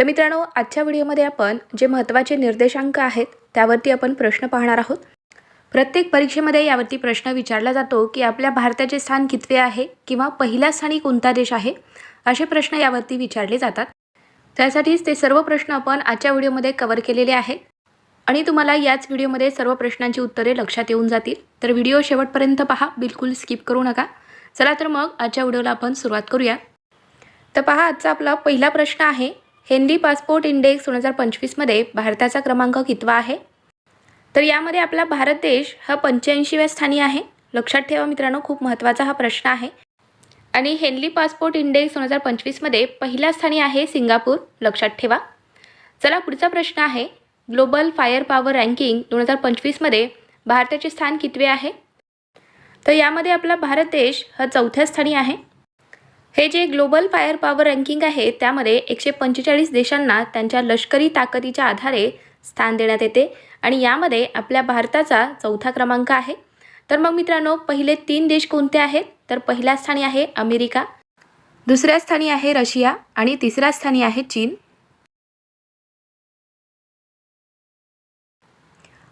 तर मित्रांनो आजच्या व्हिडिओमध्ये आपण जे महत्त्वाचे निर्देशांक आहेत त्यावरती आपण प्रश्न पाहणार आहोत. प्रत्येक परीक्षेमध्ये यावरती प्रश्न विचारला जातो की आपल्या भारताचे स्थान कितवे आहे किंवा पहिल्या स्थानी कोणता देश आहे असे प्रश्न यावरती विचारले जातात. त्यासाठीच ते सर्व प्रश्न आपण आजच्या व्हिडिओमध्ये कवर केलेले आहेत. आणि तुम्हाला याच व्हिडिओमध्ये सर्व प्रश्नांची उत्तरे लक्षात येऊन जातील. तर व्हिडिओ शेवटपर्यंत पहा बिलकुल स्किप करू नका. चला तर मग आजच्या व्हिडिओला आपण सुरुवात करूया. तर पहा आजचा आपला पहिला प्रश्न आहे हेनरी पासपोर्ट इंडेक्स दोन हजार पंचवीसमध्ये भारताचा क्रमांक कितवा आहे? तर यामध्ये आपला भारत देश हा पंच्याऐंशीव्या स्थानी आहे. लक्षात ठेवा मित्रांनो खूप महत्त्वाचा हा प्रश्न आहे. आणि हेनली पासपोर्ट इंडेक्स दोन हजार पंचवीसमध्ये पहिल्या स्थानी आहे सिंगापूर. लक्षात ठेवा. चला पुढचा प्रश्न आहे. ग्लोबल फायर पॉवर रँकिंग दोन हजार पंचवीसमध्ये भारताचे स्थान कितवे आहे? तर यामध्ये आपला भारत देश हा चौथ्या स्थानी आहे. हे जे ग्लोबल फायर पॉवर रँकिंग आहे त्यामध्ये एकशे पंचेचाळीस देशांना त्यांच्या लष्करी ताकदीच्या आधारे स्थान देण्यात येते आणि यामध्ये आपल्या भारताचा चौथा क्रमांक आहे. तर मग मित्रांनो पहिले तीन देश कोणते आहेत? तर पहिल्या स्थानी आहे अमेरिका दुसऱ्या स्थानी आहे रशिया आणि तिसऱ्या स्थानी आहे चीन.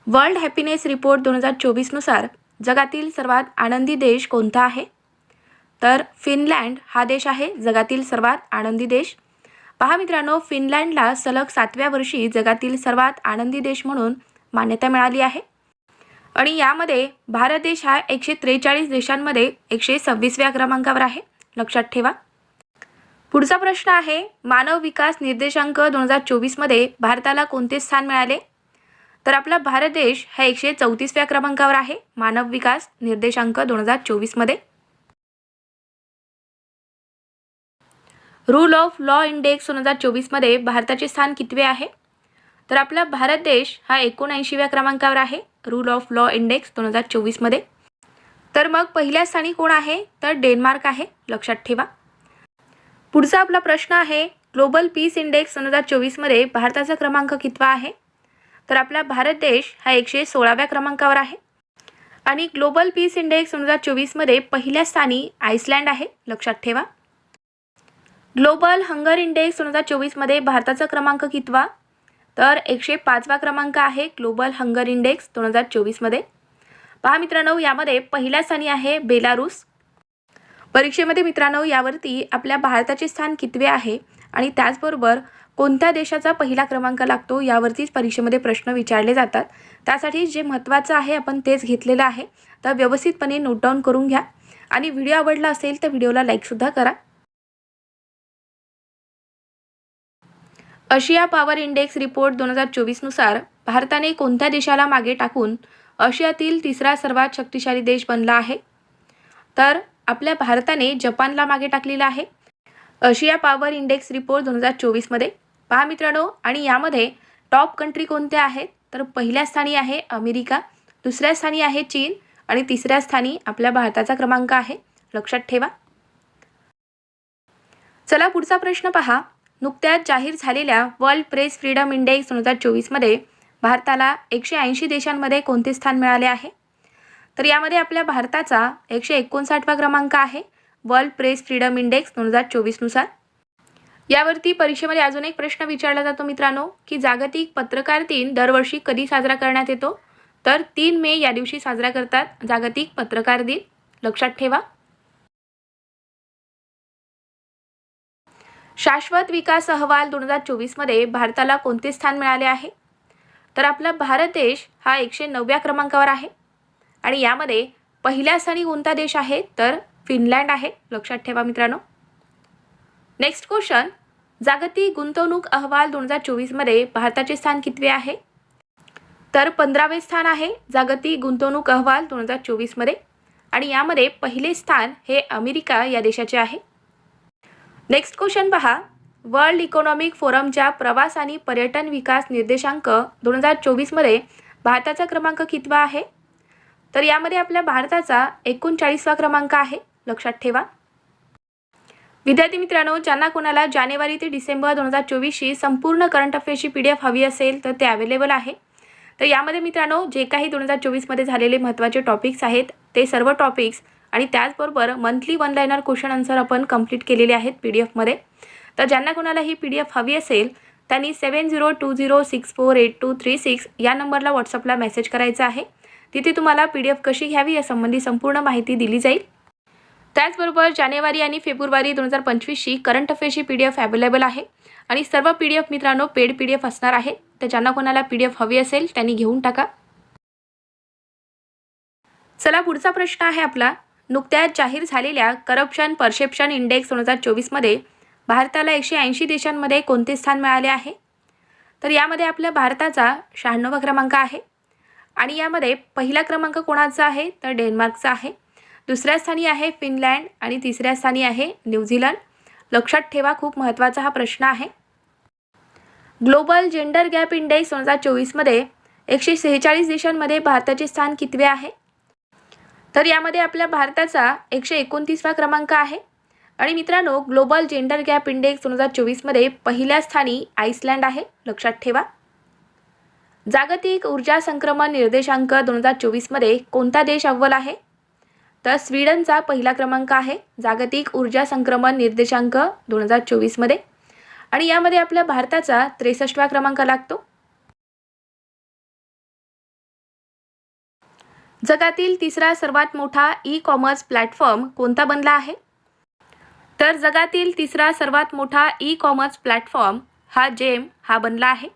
वर्ल्ड हॅपीनेस रिपोर्ट दोन हजार चोवीसनुसार जगातील सर्वात आनंदी देश कोणता आहे? तर फिनलँड हा देश आहे जगातील सर्वात आनंदी देश. पहा मित्रांनो फिनलँडला सलग सातव्या वर्षी जगातील सर्वात आनंदी देश म्हणून मान्यता मिळाली आहे. आणि यामध्ये भारत देश हा एकशे त्रेचाळीस देशांमध्ये एकशे सव्वीसव्या क्रमांकावर आहे. लक्षात ठेवा. पुढचा प्रश्न आहे मानव विकास निर्देशांक दोन हजार चोवीसमध्ये भारताला कोणते स्थान मिळाले? तर आपला भारत देश हा एकशे चौतीसव्या क्रमांकावर आहे. मानव विकास निर्देशांक दोन हजार चोवीसमध्ये रूल ऑफ लॉ इंडेक्स दोन हजार चोवीसमध्ये भारताचे स्थान कितवे आहे? तर आपला भारत देश हा एकोणऐंशीव्या क्रमांकावर आहे रूल ऑफ लॉ इंडेक्स दोन हजार चोवीसमध्ये. तर मग पहिल्या स्थानी कोण आहे? तर डेन्मार्क आहे लक्षात ठेवा. पुढचा आपला प्रश्न आहे ग्लोबल पीस इंडेक्स दोन हजार चोवीसमध्ये भारताचा क्रमांक कितवा आहे? तर आपला भारत देश हा एकशे सोळाव्या क्रमांकावर आहे. आणि ग्लोबल पीस इंडेक्स दोन हजार चोवीसमध्ये पहिल्या स्थानी आईसलँड आहे लक्षात ठेवा. ग्लोबल हंगर इंडेक्स दोन हजार चोवीसमध्ये भारताचा क्रमांक कितवा? तर एकशे पाचवा क्रमांक आहे ग्लोबल हंगर इंडेक्स दोन हजार चोवीसमध्ये. पहा मित्रांनो यामध्ये पहिल्या स्थानी आहे बेलारूस. परीक्षेमध्ये मित्रांनो यावरती आपल्या भारताचे स्थान कितवे आहे आणि त्याचबरोबर कोणत्या देशाचा पहिला क्रमांक लागतो यावरतीच परीक्षेमध्ये प्रश्न विचारले जातात. त्यासाठी जे महत्त्वाचं आहे आपण तेच घेतलेलं आहे. तर व्यवस्थितपणे नोट डाऊन करून घ्या. आणि व्हिडिओ आवडला असेल तर व्हिडिओला लाईकसुद्धा करा. आशिया पॉवर इंडेक्स रिपोर्ट दोन हजार चोवीसनुसार भारताने कोणत्या देशाला मागे टाकून आशियातील तिसरा सर्वात शक्तिशाली देश बनला आहे? तर आपल्या भारताने जपानला मागे टाकलेला आहे. आशिया पॉवर इंडेक्स रिपोर्ट दोन हजार चोवीसमध्ये. पहा मित्रांनो आणि यामध्ये टॉप कंट्री कोणत्या आहेत? तर पहिल्या स्थानी आहे अमेरिका दुसऱ्या स्थानी आहे चीन आणि तिसऱ्या स्थानी आपल्या भारताचा क्रमांक आहे. लक्षात ठेवा. चला पुढचा प्रश्न पहा. नुकत्याच जाहीर झालेल्या वर्ल्ड प्रेस फ्रीडम इंडेक्स दोन हजार चोवीसमध्ये भारताला एकशे ऐंशी देशांमध्ये कोणते स्थान मिळाले आहे? तर यामध्ये आपल्या भारताचा एकशे एकोणसाठवा क्रमांक आहे वर्ल्ड प्रेस फ्रीडम इंडेक्स दोन हजार चोवीसनुसार. यावरती परीक्षेमध्ये अजून एक प्रश्न विचारला जातो मित्रांनो की जागतिक पत्रकार दिन दरवर्षी कधी साजरा करण्यात येतो? तर तीन मे या दिवशी साजरा करतात जागतिक पत्रकार दिन. लक्षात ठेवा. शाश्वत विकास अहवाल दोन हजार चोवीसमध्ये भारताला कोणते स्थान मिळाले आहे? तर आपला भारत देश हा एकशे नवव्या क्रमांकावर आहे. आणि यामध्ये पहिल्या स्थानी कोणता देश आहे? तर फिनलँड आहे. लक्षात ठेवा मित्रांनो. नेक्स्ट क्वेश्चन जागतिक गुंतवणूक अहवाल दोन हजार चोवीसमध्ये भारताचे स्थान कितवे आहे? तर पंधरावे स्थान आहे जागतिक गुंतवणूक अहवाल दोन हजार चोवीसमध्ये. आणि यामध्ये पहिले स्थान हे अमेरिका या देशाचे आहे. नेक्स्ट क्वेश्चन पहा. वर्ल्ड इकॉनॉमिक फोरमच्या प्रवास आणि पर्यटन विकास निर्देशांक दोन हजार चोवीसमध्ये भारताचा क्रमांक कितवा आहे? तर यामध्ये आपल्या भारताचा एकोणचाळीसवा क्रमांक आहे. लक्षात ठेवा. विद्यार्थी मित्रांनो ज्यांना कोणाला जानेवारी ते डिसेंबर दोन हजार चोवीसची संपूर्ण करंट अफेअर्सची पी डी एफ हवी असेल तर ते अवेलेबल आहे. तर यामध्ये मित्रांनो जे काही दोन हजार चोवीसमध्ये झालेले महत्त्वाचे टॉपिक्स आहेत ते सर्व टॉपिक्स आणि त्याचबरोबर monthly one liner question answer आपण कंप्लीट केलेले आहेत पी डी एफमध्ये तर ज्यांना कोणाला ही पी डी एफ हवी असेल त्यांनी seven zero two zero six four eight two three six या नंबरला व्हॉट्सअपला मेसेज करायचा आहे. तिथे तुम्हाला पी डी एफ कशी घ्यावी यासंबंधी संपूर्ण माहिती दिली जाईल. त्याचबरोबर जानेवारी आणि फेब्रुवारी दोन हजार पंचवीसची करंट अफेअर्सची पी डी एफ अवेलेबल आहे. आणि सर्व पी डी एफ मित्रांनो पेड पी डी एफ असणार आहे. तर ज्यांना कोणाला पी डी एफ हवी असेल त्यांनी घेऊन टाका. चला पुढचा प्रश्न आहे आपला. नुकत्याच जाहीर झालेल्या करप्शन परसेप्शन इंडेक्स दोन हजार चोवीसमध्ये भारताला एकशे ऐंशी देशांमध्ये कोणते स्थान मिळाले आहे? तर यामध्ये आपल्या भारताचा शहाण्णवा क्रमांक आहे आणि यामध्ये पहिला क्रमांक कोणाचा आहे? तर डेन्मार्कचा आहे. दुसऱ्या स्थानी आहे फिनलँड आणि तिसऱ्या स्थानी आहे न्यूझीलंड. लक्षात ठेवा खूप महत्त्वाचा हा प्रश्न आहे. ग्लोबल जेंडर गॅप इंडेक्स दोन हजार चोवीसमध्ये एकशे सेहेचाळीस देशांमध्ये भारताचे स्थान कितवे आहे? तर यामध्ये आपल्या भारताचा एकशे एकोणतीसवा क्रमांक आहे. आणि मित्रांनो ग्लोबल जेंडर गॅप इंडेक्स दोन हजार चोवीसमध्ये पहिल्या स्थानी आईसलँड आहे. लक्षात ठेवा. जागतिक ऊर्जा संक्रमण निर्देशांक दोन हजार चोवीसमध्ये कोणता देश अव्वल आहे? तर स्वीडनचा पहिला क्रमांक आहे. जागतिक ऊर्जा संक्रमण निर्देशांक दोन हजार चोवीसमध्ये. आणि यामध्ये आपल्या भारताचा त्रेसष्टवा क्रमांक लागतो. जगातील तिसरा सर्वात मोठा ई कॉमर्स प्लॅटफॉर्म कोणता बनला आहे? तर जगातील तिसरा सर्वात मोठा ई कॉमर्स प्लॅटफॉर्म हा जेम हा बनला आहे.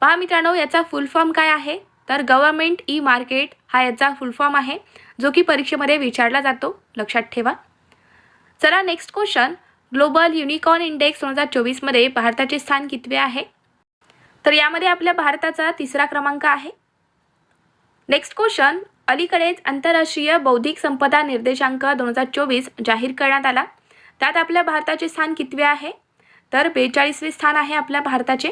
पहा मित्रांनो याचा फुल फॉर्म काय आहे? तर गव्हर्मेंट ई मार्केट हा याचा फुल फॉर्म आहे जो की परीक्षेमध्ये विचारला जातो. लक्षात ठेवा. चला next question. Global unicorn index दोन हजार चोवीसमध्ये भारताचे स्थान कितवे आहे? तर यामध्ये आपल्या भारताचा तिसरा क्रमांक आहे. Next question. अलीकडेच आंतरराष्ट्रीय बौद्धिक संपदा निर्देशांक दोन हजार चोवीस जाहीर करण्यात आला. त्यात आपल्या भारताचे स्थान कितवे आहे? तर बेचाळीसवे स्थान आहे आपल्या भारताचे.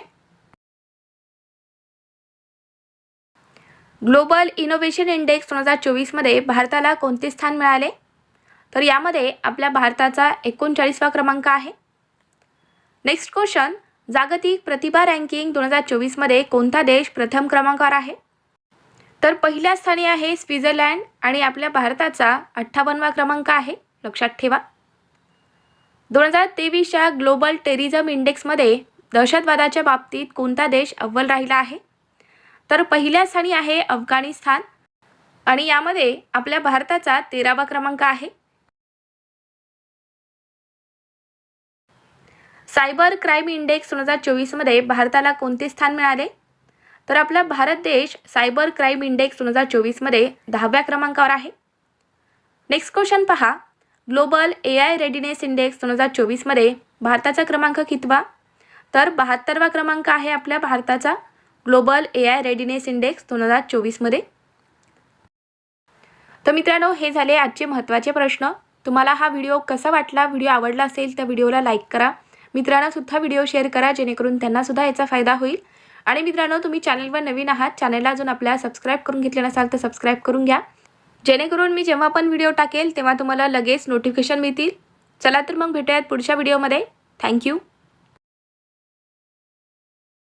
ग्लोबल इनोव्हेशन इंडेक्स दोन हजार चोवीसमध्ये भारताला कोणते स्थान मिळाले? तर यामध्ये आपल्या भारताचा एकोणचाळीसवा क्रमांक आहे. नेक्स्ट क्वेश्चन जागतिक प्रतिभा रँकिंग दोन हजार चोवीसमध्ये कोणता देश प्रथम क्रमांकावर आहे? तर पहिल्या स्थानी आहे स्वित्झर्लँड आणि आपल्या भारताचा अठ्ठावन्नवा क्रमांक आहे. लक्षात ठेवा. दोन हजार तेवीसच्या ग्लोबल टेरिझम इंडेक्समध्ये दहशतवादाच्या बाबतीत कोणता देश अव्वल राहिला आहे? तर पहिल्या स्थानी आहे अफगाणिस्तान आणि यामध्ये आपल्या भारताचा तेरावा क्रमांक आहे. सायबर क्राईम इंडेक्स दोन हजार चोवीसमध्ये भारताला कोणते स्थान मिळाले? तर आपला भारत देश सायबर क्राईम इंडेक्स दोन हजार चोवीसमध्ये दहाव्या क्रमांकावर आहे. नेक्स्ट क्वेश्चन पहा. Global A I readiness index दोन हजार चोवीसमध्ये भारताचा क्रमांक कितवा? तर बहात्तरवा क्रमांक आहे आपल्या भारताचा. Global A I readiness index दोन हजार चोवीसमध्ये. तर मित्रांनो हे झाले आजचे महत्त्वाचे प्रश्न. तुम्हाला हा व्हिडिओ कसा वाटला व्हिडिओ आवडला असेल तर व्हिडिओला लाईक करा. मित्रांनासुद्धा व्हिडिओ शेअर करा जेणेकरून त्यांनासुद्धा याचा फायदा होईल. आणि मित्रांनो तुम्ही चॅनलवर नवीन आहात चॅनलला अजून आपल्याला सबस्क्राईब करून घेतले नसाल तर सबस्क्राईब करून घ्या. जेणेकरून मी जेव्हा पण व्हिडिओ टाकेल तेव्हा तुम्हाला लगेच नोटिफिकेशन मिळतील. चला तर मग भेटूयात पुढच्या व्हिडिओमध्ये थँक्यू